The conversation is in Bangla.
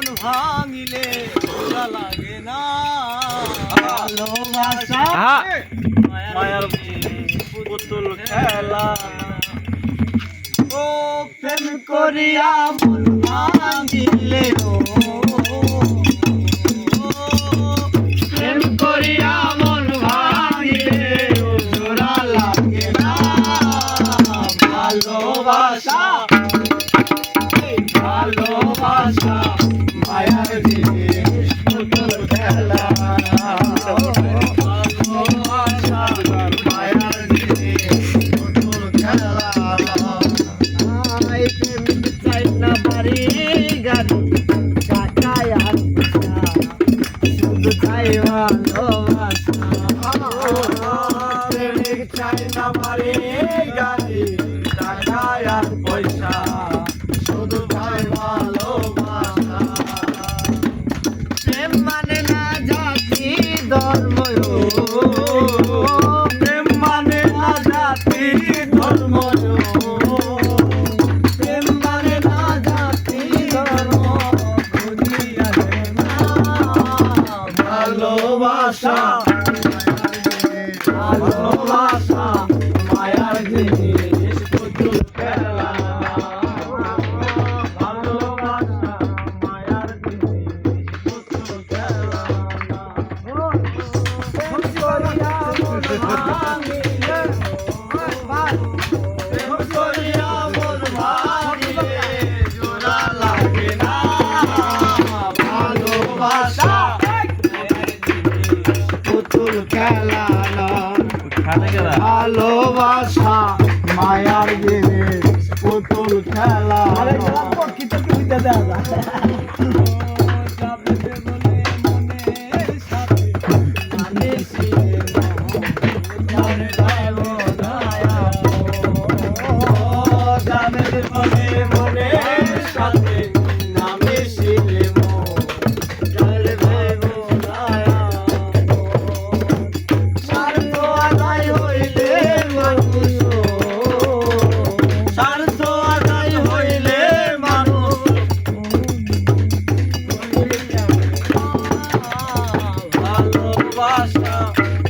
মন ভাঙিলে লাগে না। ভালোবাসা। মায়ার পুতুল খেলা। ও প্রেম করিয়া মন ভাঙিলে ও। প্রেম করিয়া মন ভাঙিলে জোড়া লাগে না। ভালোবাসা। চাই না বাড়ি গাড়ি টাকায় আর পয়সা শুধু চাই ভালোবাসা। প্রেম মানে না জাতি ধর্ম প্রেম মানে না জাতি ধর্ম প্রেম মানে ভালোবাসা। ভালোবাসা মায়ার জিনিস পুতুল খেলা ভালোবাসা মায়ার জিনিস পুতুল খেলা ভালোবাসা মায়ার গেলে পুতুল খেলা। প্রকৃত কবিতা দেওয়া Amen. Rasta.